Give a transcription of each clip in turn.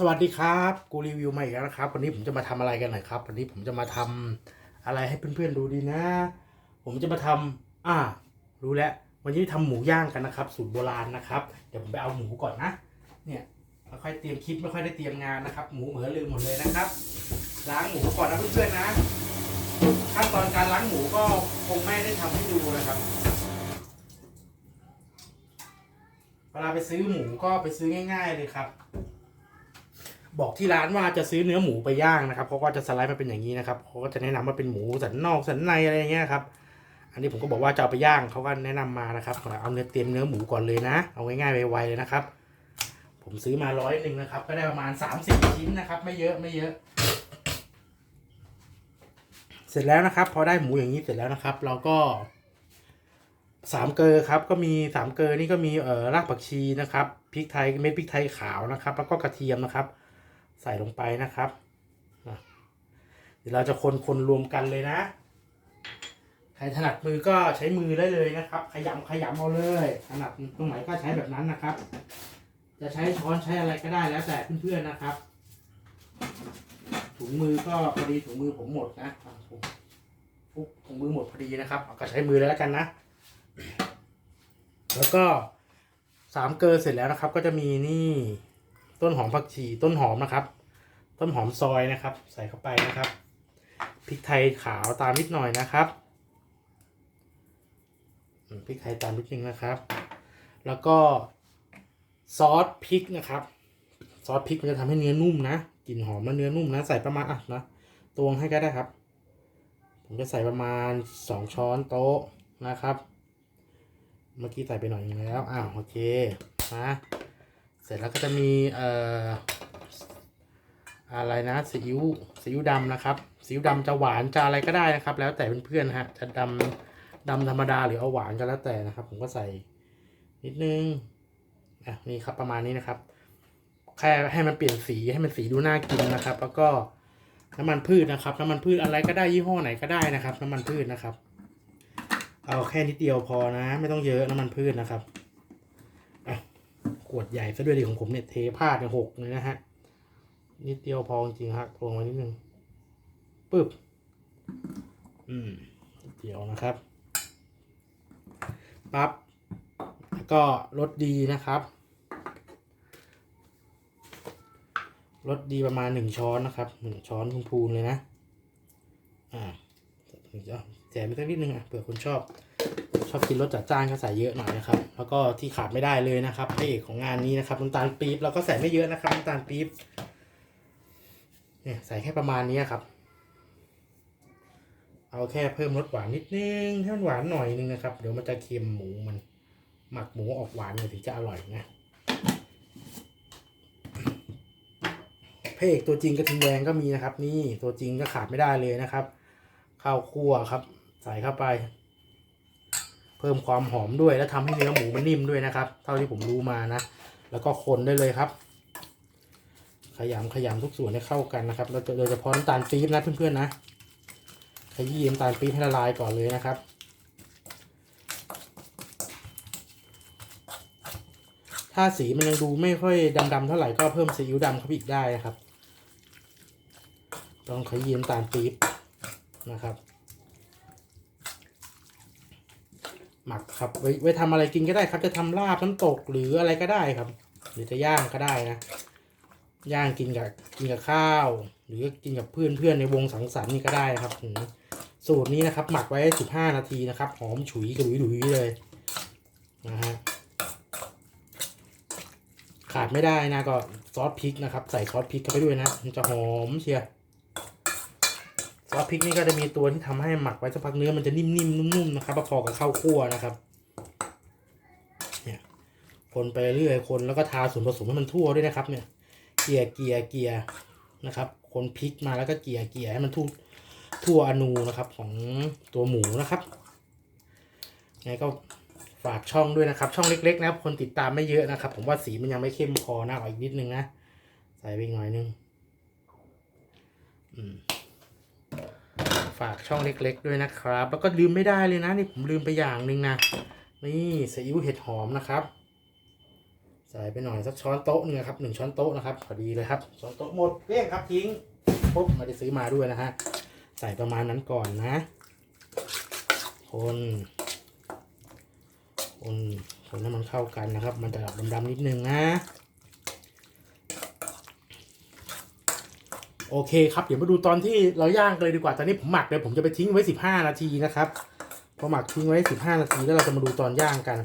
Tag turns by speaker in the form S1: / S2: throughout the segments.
S1: สวัสดีครับกูรีวิวมาอีกแล้วนะครับวันนี้ผมจะมาทำอะไรกันหน่อยครับ วันนี้ผมจะมาทำอะไรให้เพื่อนๆดูดีนะ ผมจะมาทำอ่า รู้แล้ว วันนี้ทำหมูย่างกันนะครับ สูตรโบราณนะครับ เดี๋ยวผมไปเอาหมูก่อนนะ เนี่ยไม่ค่อยเตรียมคลิปไม่ค่อยได้เตรียมงานนะครับ หมูเหมือลืมหมดเลยนะครับ ล้างหมูก่อนนะเพื่อนๆนะขั้นตอนการล้างหมูก็คงไม่ได้ทำให้ดูนะครับเวลาไปซื้อหมูก็ไปซื้อง่าย ๆเลยครับ บอกที่ร้านว่าจะซื้อเนื้อหมูไปย่างนะครับเขาก็จะสไลด์มาเป็นอย่างนี้นะครับเขาก็จะแนะนำว่าเป็นหมูสันนอกสันในอะไรเงี้ยครับอันนี้ผมก็บอกว่าจะเอาไปย่างเขาก็แนะนำมานะครับเอาเนื้อเตรียมเนื้อหมูก่อนเลยนะ เอาง่ายๆไวๆเลยนะครับ ผมซื้อมาร้อยหนึ่งนะครับ ก็ได้ประมาณสามสิบชิ้นนะครับ ไม่เยอะไม่เยอะ เสร็จแล้วนะครับ พอได้หมูอย่างนี้เสร็จแล้วนะครับ เราก็สามเกลอครับก็มีสามเกลอนี่ก็มีเอ่อรากผักชีนะครับพริกไทยเม็ดพริกไทยขาวนะครับ แล้วก็กระเทียมนะครับ ใส่ลงไปนะครับ เดี๋ยวเราจะคนคนรวมกันเลยนะ ใครถนัดมือก็ใช้มือได้เลยนะครับ ขยำขยำเอาเลยถนัดตรงไหนก็ใช้แบบนั้นนะครับ จะใช้ช้อนใช้อะไรก็ได้แล้วแต่เพื่อนๆนะครับ ถุงมือก็พอดีถุงมือผมหมดนะปุ๊บถุงมือหมดพอดีนะครับก็ใช้มือเลยแล้วกันนะ แล้วก็สามเกลอเสร็จแล้วนะครับ ก็จะมีนี่ ต้นหอมผักชีต้นหอมนะครับ ต้นหอมซอยนะครับ ใส่เข้าไปนะครับพริกไทยขาวตามนิดหน่อยนะครับพริกไทยตามนิดนึงนะครับ แล้วก็ซอสพริกนะครับ ซอสพริกมันจะทำให้เนื้อนุ่มนะกลิ่นหอมและเนื้อนุ่มนะ ใส่ประมาณอะนะตวงให้ก็ได้ครับ ผมจะใส่ประมาณสองช้อนโต๊ะนะครับ เมื่อกี้ใส่ไปหน่อยนึงแล้วอ้าวโอเคนะ เสร็จแล้วก็จะมีเอ่ออะไรนะซีอิ๊วซีอิ๊วดำนะครับซีอิ๊วดำจะหวานจะอะไรก็ได้นะครับ แล้วแต่เพื่อนๆนะฮะจะดำดำธรรมดาหรือเอาหวานก็แล้วแต่นะครับ ผมก็ใส่นิดนึงอะนี่ครับประมาณนี้นะครับแค่ให้มันเปลี่ยนสีให้มันสีดูน่ากินนะครับ แล้วก็น้ำมันพืชนะครับ น้ำมันพืชอะไรก็ได้ยี่ห้อไหนก็ได้นะครับ น้ำมันพืชนะครับ เอาแค่นิดเดียวพอนะ ไม่ต้องเยอะน้ำมันพืชนะครับ วดใหญ่ซะด้วยดิของผมเนี่ยเทพลาดเนี่ยหกเลยนะฮะนิดเดียวพอจริงๆฮะทวงไว้นิดนึงปึ๊บอืมนิดเดียวนะครับปั๊บแล้วก็รสดีนะครับรสดีประมาณหนึ่งช้อนนะครับหนึ่งช้อนพูนๆเลยนะอ่าถึงจะแจกไปสักนิดนึงอะเผื่อคนชอบ ชอบกินรสจัดจ้านก็ใส่เยอะหน่อยนะครับ แล้วก็ที่ขาดไม่ได้เลยนะครับพระเอกของงานนี้นะครับน้ำตาลปี๊บเราก็ใส่ไม่เยอะนะครับน้ำตาลปี๊บเนี่ยใส่แค่ประมาณนี้ครับ เอาแค่เพิ่มรสหวานนิดนึงให้มันหวานหน่อยนึงนะครับ เดี๋ยวมันจะเค็มหมูมัน หมักหมูออกหวานเลยถึงจะอร่อยนะพระเอกตัวจริงกระทิงแดงก็มีนะครับ นี่ตัวจริงก็ขาดไม่ได้เลยนะครับข้าวคั่วครับ ใส่เข้าไป พิ่มความหอมด้วยและทำให้เนื้อหมูมันนิ่มด้วยนะครับ เท่าที่ผมรู้มานะ แล้วก็คนได้เลยครับ ขยำขยำทุกส่วนให้เข้ากันนะครับแล้วโดยเฉพาะน้ำตาลปี๊บนะเพื่อนๆนะ ขยี้น้ำตาลปี๊บให้ละลายก่อนเลยนะครับ ถ้าสีมันยังดูไม่ค่อยดำๆเท่าไหร่ก็เพิ่มซีอิ๊วดำเข้าไปอีกได้นะครับ ต้องขยี้น้ำตาลปี๊บนะครับ หมักครับ ไว้ไว้ทำอะไรกินก็ได้ครับ จะทำลาบน้ำตกหรืออะไรก็ได้ครับ หรือจะย่างก็ได้นะ ย่างกินกับกินกับข้าว หรือกินกับเพื่อนเพื่อนในวงสังสรรค์นี่ก็ได้นะครับสูตรนี้นะครับ หมักไว้สิบห้านาทีนะครับ หอมฉุยกระดุยดุยเลยนะฮะขาดไม่ได้นะก็ซอสพริกนะครับ ใส่ซอสพริกเข้าไปด้วยนะมันจะหอมเชียร์ ซอสพริกนี่ก็จะมีตัวที่ทำให้หมักไว้สักพักเนื้อมันจะนิ่มๆนุ่มๆนะครับพอกับข้าวคั่วนะครับเนี่ยคนไปเรื่อยคนแล้วก็ทาส่วนผสมให้มันทั่วด้วยนะครับ เนี่ย เกลี่ยเกลี่ยเกลี่ยนะครับ คนพริกมาแล้วก็เกลี่ยเกลี่ยให้มันทั่วทั่วอนูนะครับของตัวหมูนะครับไงก็ฝากช่องด้วยนะครับ ช่องเล็กๆ นะครับคนติดตามไม่เยอะนะครับ ผมว่าสีมันยังไม่เข้มพอนะเอาอีกนิดนึงนะใส่ไปหน่อยนึงอืม ฝากช่องเล็ก ๆ ด้วยนะครับ แล้วก็ลืมไม่ได้เลยนะนี่ผมลืมไปอย่างหนึ่งนะนี่ซีอิ๊วเห็ดหอมนะครับ ใส่ไปหน่อยสักช้อนโต๊ะหนึงครับหนึ่งช้อนโต๊ะนะครับพอดีเลยครับช้อนโต๊ะหมดเกลี้ยงครับทิ้งปุ๊บไมาได้ซื้อมาด้วยนะฮะใส่ประมาณนั้นก่อนนะ คนคนคนให้มันเข้ากันนะครับ มันจะดำๆนิดนึงนะ โอเคครับ เดี๋ยวมาดูตอนที่เราย่างกันเลยดีกว่า ตอนนี้ผมหมักเลยผมจะไปทิ้งไว้ 15 นาทีนะครับพอหมักทิ้งไว้ 15 นาทีแล้วเราจะมาดูตอนย่างกัน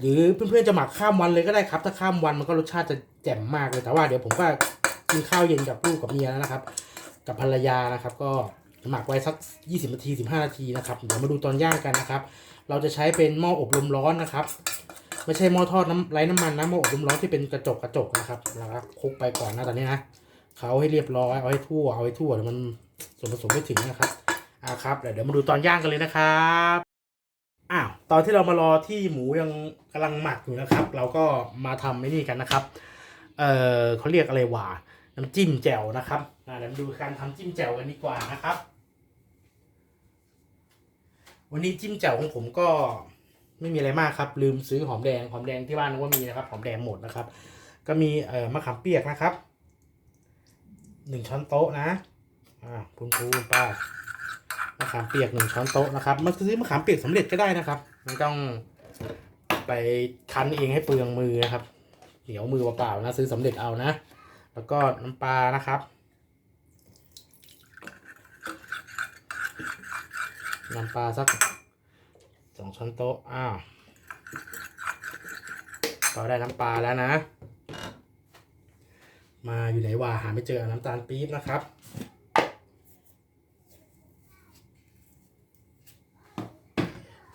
S1: หรือเพื่อนๆจะหมักข้ามวันเลยก็ได้ครับ ถ้าข้ามวันมันก็รสชาติจะแจ่มมากเลย แต่ว่าเดี๋ยวผมก็กินข้าวเย็นกับลูกกับเมียแล้วนะครับ กับภรรยานะครับ ก็หมักไว้สัก 20 นาที 15 นาทีนะครับ เดี๋ยวมาดูตอนย่างกันนะครับ เราจะใช้เป็นหม้ออบลมร้อนนะครับ ไม่ใช่หม้อทอดน้ำไร้น้ำมันนะ หม้ออบลมร้อนที่เป็นกระจกกระจกนะครับแล้วก็คลุกไปก่อนนะตอนนี้นะ เขาให้เรียบร้อยเอาให้ทั่วเอาให้ทั่วเดี๋ยวมันส่วนผสมไม่ถึงนะครับอ่าครับเดี๋ยวมาดูตอนย่างกันเลยนะครับอ้าวตอนที่เรามารอที่หมูยังกำลังหมักอยู่นะครับ เราก็มาทำไอ้นี่กันนะครับเออเขาเรียกอะไรวะน้ำจิ้มแจ่วนะครับอ่าเดี๋ยวมาดูการทำจิ้มแจ่วกันดีกว่านะครับ วันนี้จิ้มแจ่วของผมก็ไม่มีอะไรมากครับ ลืมซื้อหอมแดงหอมแดงที่บ้านกว่ามีนะครับหอมแดงหมดนะครับ ก็มีเอ่อมะขามเปียกนะครับ หนึ่งช้อนโต๊ะนะอ่าพูนพูป้ามะขามเปียกหนึ่งช้อนโต๊ะนะครับมาซื้อมะขามเปียกสำเร็จก็ได้นะครับ ไม่ต้องไปคั้นเองให้เปลืองมือนะครับเหนียวมือเปล่าๆนะซื้อสำเร็จเอานะ แล้วก็น้ำปลานะครับ น้ำปลาสักสองช้อนโต๊ะอ้าวเราได้น้ำปลาแล้วนะ มาอยู่ไหนวะหาไม่เจอน้ำตาลปี๊บนะครับ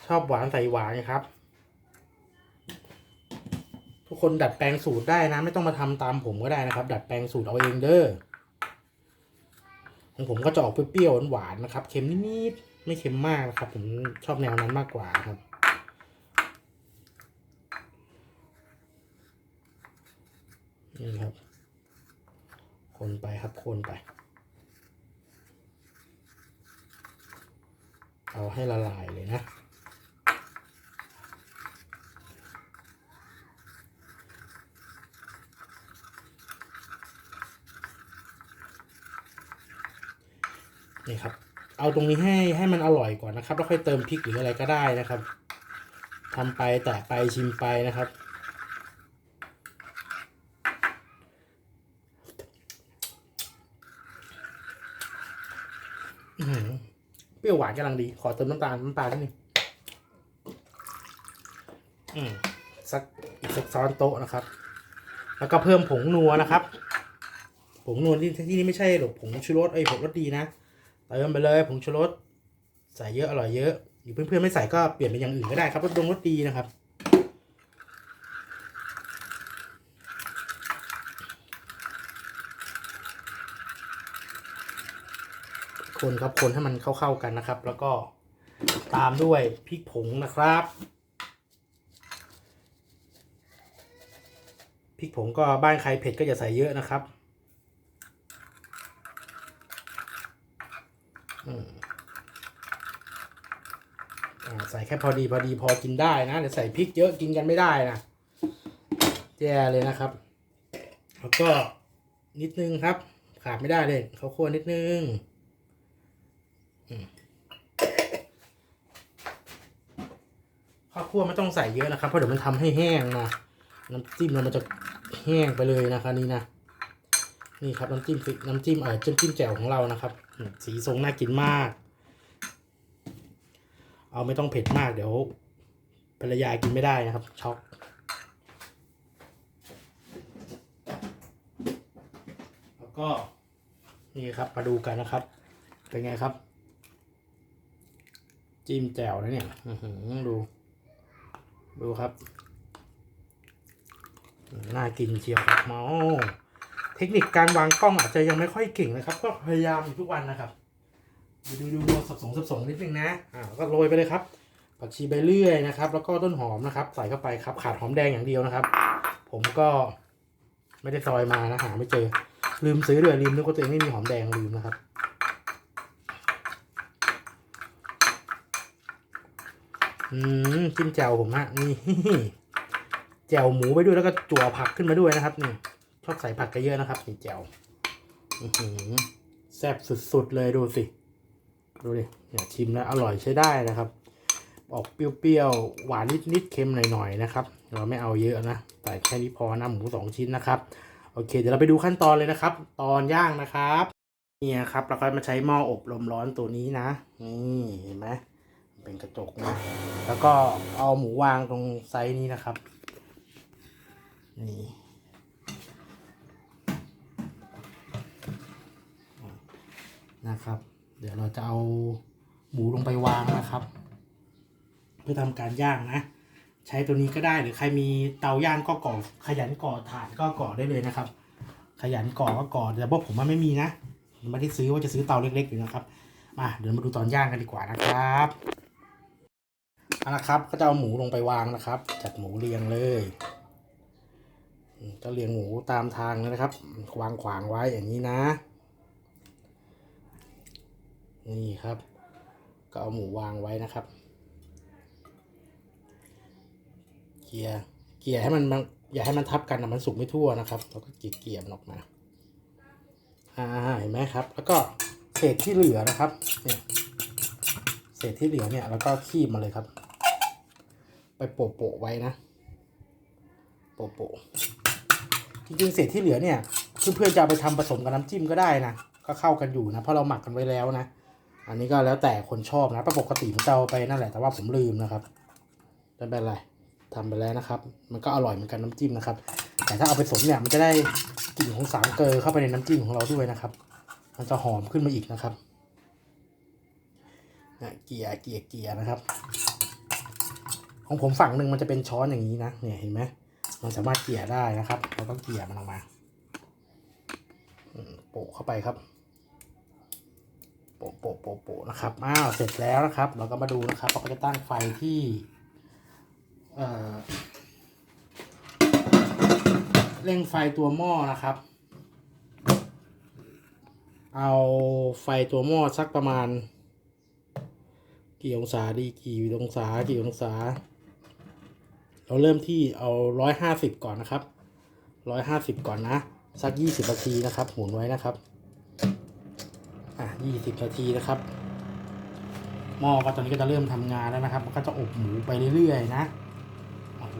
S1: ชอบหวานใส่หวานครับ ทุกคนดัดแปลงสูตรได้นะ ไม่ต้องมาทำตามผมก็ได้นะครับ ดัดแปลงสูตรเอาเองเด้อของผมก็จะออกเปรี้ยวหวานนะครับ เค็มนิดๆไม่เค็มมากนะครับ ผมชอบแนวนั้นมากกว่าครับนี่ครับ คนไปครับคนไป เอาให้ละลายเลยนะนี่ครับ เอาตรงนี้ให้ให้มันอร่อยก่อนนะครับ แล้วค่อยเติมพริกหรืออะไรก็ได้นะครับทำไปแตะไปชิมไปนะครับ อื้อหือ เปรี้ยวหวานกำลังดี ขอเติมน้ำตาลน้ำตาลนิดนึงสักอีกสักซ้อนโต๊ะนะครับ แล้วก็เพิ่มผงนัวนะครับ ผงนัวที่ที่นี่ไม่ใช่หรอกผงชูรสไอ้ยผงรสดีนะเติมไปเลยผงชูรสใส่เยอะอร่อยเยอะหรือเพื่อนๆไม่ใส่ก็เปลี่ยนเป็นอย่างอื่นก็ได้ครับรสดงรสดีนะครับ คนครับคนให้มันเข้าๆกันนะครับ แล้วก็ตามด้วยพริกผงนะครับพริกผงก็บ้านใครเผ็ดก็อย่าใส่เยอะนะครับอ่าใส่แค่พอดีพอดีพอกินได้นะเดี๋ยวใส่พริกเยอะกินกันไม่ได้นะแย่เลยนะครับ แล้วก็นิดนึงครับ ขาดไม่ได้เลยเขาคั่วนิดนึง ข้าวคั่วไม่ต้องใส่เยอะนะครับเพราะเดี๋ยวมันทำให้แห้งนะน้ำจิ้มเรามันจะแห้งไปเลยนะครับนี่นะนี่ครับน้ำจิ้มน้ำจิ้มเออจิ้มจิ้มแจ่วของเรานะครับ สีทรงน่ากินมาก เอาไม่ต้องเผ็ดมากเดี๋ยวภรรยากินไม่ได้นะครับช็อกแล้วก็นี่ครับมาดูกันนะครับ เป็นไงครับ จิ้มแจ่วนะเนี่ยดู ดูครับ น่ากินเชียวครับเมาเทคนิคการวางกล้องอาจจะยังไม่ค่อยเก่งนะครับ ก็พยายามอยู่ทุกวันนะครับ ดูดูดูสับสงสับสงนิดนึงนะ อ่าก็โรยไปเลยครับ ผักชีใบเลื่อยนะครับ แล้วก็ต้นหอมนะครับ ใส่เข้าไปครับ ขาดหอมแดงอย่างเดียวนะครับ ผมก็ไม่ได้ซอยมานะหาไม่เจอ ลืมซื้อด้วยลืมนึกว่าตัวเองไม่มีหอมแดงลืมนะครับ อืมจิ้มแจ่วผมฮะนี่แจ่วหมูไปด้วยแล้วก็จั่วผักขึ้นมาด้วยนะครับนี่ชอบใส่ผักกันเยอะนะครับนี่แจ่วแซ่บสุดๆเลยดูสิดูดิเนี่ยชิมแล้วอร่อยใช้ได้นะครับ ออกเปรี้ยวๆหวานนิดๆเค็มหน่อยๆนะครับ เราไม่เอาเยอะนะใส่แค่นี้พอนะหมูสองชิ้นนะครับโอเคเดี๋ยวเราไปดูขั้นตอนเลยนะครับ ตอนย่างนะครับ เนี่ยครับเราก็มาใช้หม้ออบลมร้อนตัวนี้นะนี่เห็นไหม เป็นกระจกนะแล้วก็เอาหมูวางตรงไซส์นี้นะครับ นี่นะครับ เดี๋ยวเราจะเอาหมูลงไปวางนะครับ เพื่อทำการย่างนะ ใช้ตัวนี้ก็ได้หรือใครมีเตาย่างก็ก่อขยันก่อถ่านก็ก่อได้เลยนะครับ ขยันก่อก็ก่อแต่พวกผมมันไม่มีนะไม่ได้ซื้อว่าจะซื้อเตาเล็กๆอยู่นะครับมาเดี๋ยวมาดูตอนย่างกันดีกว่านะครับ เอาละครับ ก็จะเอาหมูลงไปวางนะครับ จัดหมูเรียงเลยก็เรียงหมูตามทางนะครับ วางขวางไว้อย่างนี้นะ นี่ครับ ก็เอาหมูวางไว้นะครับ เกียร์เกียร์ให้มันมันอย่าให้มันทับกันนะมันสุกไม่ทั่วนะครับเราก็เกียร์เกียร์มันออกมาอ่าเห็นไหมครับ แล้วก็เศษที่เหลือนะครับเนี่ยเศษที่เหลือเนี่ยแล้วก็คีบมาเลยครับ ไปโปะโปะๆไว้นะ โปะโปะจริงๆเศษที่เหลือเนี่ยเพื่อนๆจะเอาไปทำผสมกับน้ำจิ้มก็ได้นะก็เข้ากันอยู่นะเพราะเราหมักกันไว้แล้วนะอันนี้ก็แล้วแต่คนชอบนะปกติผมจะเอาไปนั่นแหละแต่ว่าผมลืมนะครับไม่เป็นไรทำไปแล้วนะครับ มันก็อร่อยเหมือนกันน้ำจิ้มนะครับ แต่ถ้าเอาไปผสมเนี่ยมันจะได้กลิ่นของสามเกลอเข้าไปในน้ำจิ้มของเราด้วยนะครับ มันจะหอมขึ้นมาอีกนะครับเนี่ยเกียร์เกียร์เกียร์นะครับ ของผมฝั่งหนึ่งมันจะเป็นช้อนอย่างนี้นะเนี่ยเห็นไหมมันสามารถเกี่ยได้นะครับเราต้องเกี่ยมันออกมาโปะเข้าไปครับ โปะโปะโปะโปะนะครับอ้าวเสร็จแล้วนะครับ เราก็มาดูนะครับเราก็จะตั้งไฟที่เอ่อเร่งไฟตัวหม้อนะครับ เอาไฟตัวหม้อสักประมาณ กี่องศาดีกี่องศากี่องศา เราเริ่มที่เอาร้อยห้าสิบก่อนนะครับร้อยห้าสิบก่อนนะ สักยี่สิบนาทีนะครับ หมุนไว้นะครับ อะยี่สิบนาทีนะครับหม้อก็ตอนนี้ก็จะเริ่มทำงานแล้วนะครับ มันก็จะอบหมูไปเรื่อยๆนะโอ้โห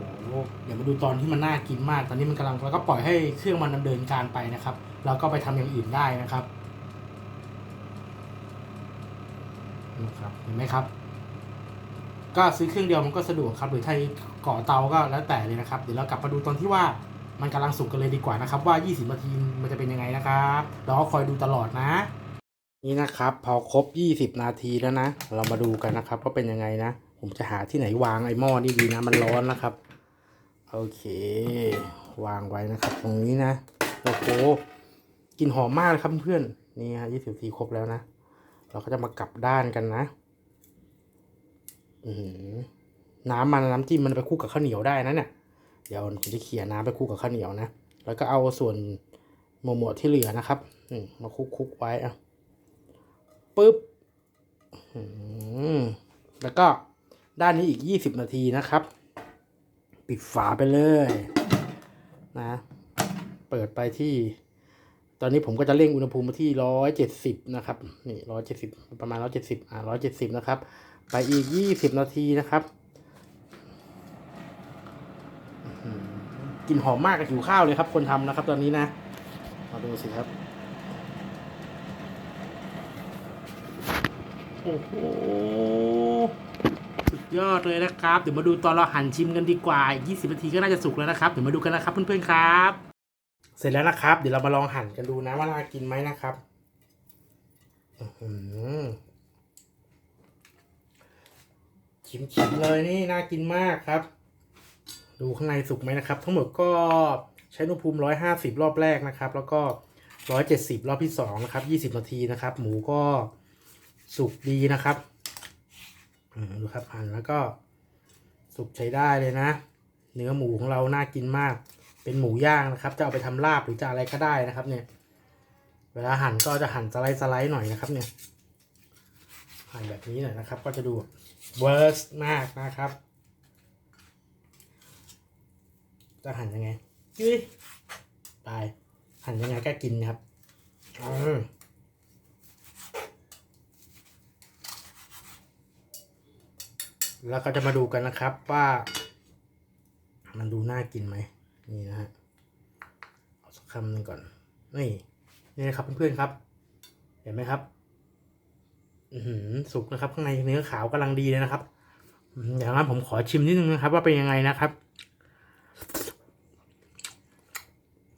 S1: เดี๋ยวมาดูตอนที่มันน่ากินมาก ตอนนี้มันกำลังแล้วก็ปล่อยให้เครื่องมันดำเนินการไปนะครับเราก็ไปทำอย่างอื่นได้นะครับนะครับเห็นไหมครับ ก็ซื้อเครื่องเดียวมันก็สะดวกครับ หรือถ้าก่อเตาก็แล้วแต่เลยนะครับ เดี๋ยวเรากลับมาดูตอนที่ว่ามันกำลังสุกกันเลยดีกว่านะครับ ว่า 20 นาทีมันจะเป็นยังไงนะครับเราก็คอยดูตลอดนะ นี่นะครับ พอครบ 20 นาทีแล้วนะ เรามาดูกันนะครับว่าเป็นยังไงนะ ผมจะหาที่ไหนวางไอ้หม้อนี่ดีนะมันร้อนนะครับ โอเค วางไว้นะครับ ตรงนี้นะโอ้โหกลิ่นหอมมากเลยครับเพื่อนนี่ฮะ20นาทีครบแล้วนะ เราก็จะมากลับด้านกันนะ น้ำมันน้ำจิ้มมันไปคู่กับข้าวเหนียวได้นะเนี่ยเดี๋ยวผมจะเขี่ยน้ำไปคู่กับข้าวเหนียวนะ แล้วก็เอาส่วนหมวดที่เหลือนะครับอืมมาคลุกไว้อะปึ๊บแล้วก็ด้านนี้อีกยี่สิบนาทีนะครับ ปิดฝาไปเลยนะ เปิดไปที่ ตอนนี้ผมก็จะเร่งอุณหภูมิมาที่ร้อยเจ็ดสิบนะครับ นี่ร้อยเจ็ดสิบประมาณร้อยเจ็ดสิบอ่าร้อยเจ็ดสิบนะครับ ไปอีกยี่สิบนาทีนะครับกลิ่นหอมมากกับหิวข้าวเลยครับ คนทำนะครับตอนนี้นะ มาดูสิครับ โอ้โห สุดยอดเลยนะครับ เดี๋ยวมาดูตอนเราหั่นชิมกันดีกว่าอีก20 นาทีก็น่าจะสุกแล้วนะครับ เดี๋ยวมาดูกันนะครับเพื่อนๆครับ เสร็จแล้วนะครับ เดี๋ยวเรามาลองหั่นกันดูนะว่าน่ากินไหมนะครับ อื้อ หือชิมๆเลยนี่น่ากินมากครับ ดูข้างในสุกไหมนะครับ ทั้งหมดก็ใช้อุณหภูมิ150รอบแรกนะครับ แล้วก็170รอบที่สองนะครับ20นาทีนะครับ หมูก็สุกดีนะครับดูครับหั่นแล้วก็สุกใช้ได้เลยนะ เนื้อหมูของเราน่ากินมาก เป็นหมูย่างนะครับ จะเอาไปทำลาบหรือจะอะไรก็ได้นะครับ เนี่ย เวลาหั่นก็จะหั่นสไลด์สไลด์หน่อยนะครับ เนี่ยหั่นแบบนี้หน่อยนะครับ ก็จะดู เวิร์สมากนะครับ จะหั่นยังไงยุ้ยตาย หั่นยังไงก็กินนะครับอืมแล้วก็จะมาดูกันนะครับว่า มันดูน่ากินไหมนี่นะฮะเอาสักคำหนึ่งก่อน นี่นี่นะครับเพื่อนๆครับ เห็นไหมครับ สุกนะครับ ข้างในเนื้อขาวกำลังดีเลยนะครับอืมอย่างนั้นผมขอชิมนิดนึงนะครับ ว่าเป็นยังไงนะครับ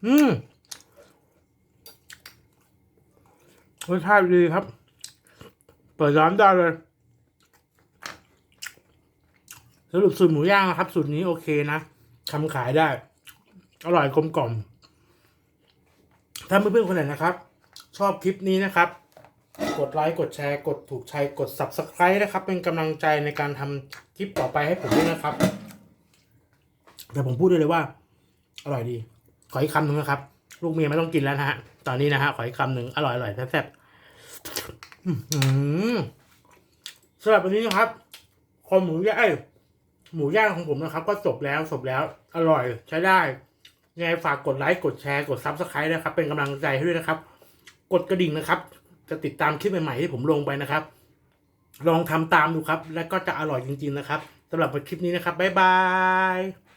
S1: อืมรสชาติดีครับ เปิดร้านได้เลยสรุปสูตรหมูย่างนะครับ สูตรนี้โอเคนะทำขายได้ อร่อยกลมกล่อม ถ้าเพื่อนๆคนไหนนะครับ ชอบคลิปนี้นะครับ กดไลค์กดแชร์ กดถูกใจกด subscribe นะครับ เป็นกำลังใจในการทำคลิปต่อไปให้ผมด้วยนะครับ แต่ผมพูดได้เลยว่า อร่อยดี ขออีกคำหนึ่งนะครับ ลูกเมียไม่ต้องกินแล้วนะฮะ ตอนนี้นะฮะ ขออีกคำหนึ่งอร่อยอร่อยแซ่บๆสำหรับวันนี้นะครับ คอหมูย่างหมูย่างของผมนะครับ ก็จบแล้วจบแล้ว อร่อยใช้ได้ยังไงฝากกดไลค์กดแชร์กด subscribe นะครับ เป็นกำลังใจให้ด้วยนะครับ กดกระดิ่งนะครับ จะติดตามคลิปใหม่ๆที่ผมลงไปนะครับ ลองทำตามดูครับ แล้วก็จะอร่อยจริง ๆ นะครับสำหรับคลิปนี้นะครับบ๊ายบาย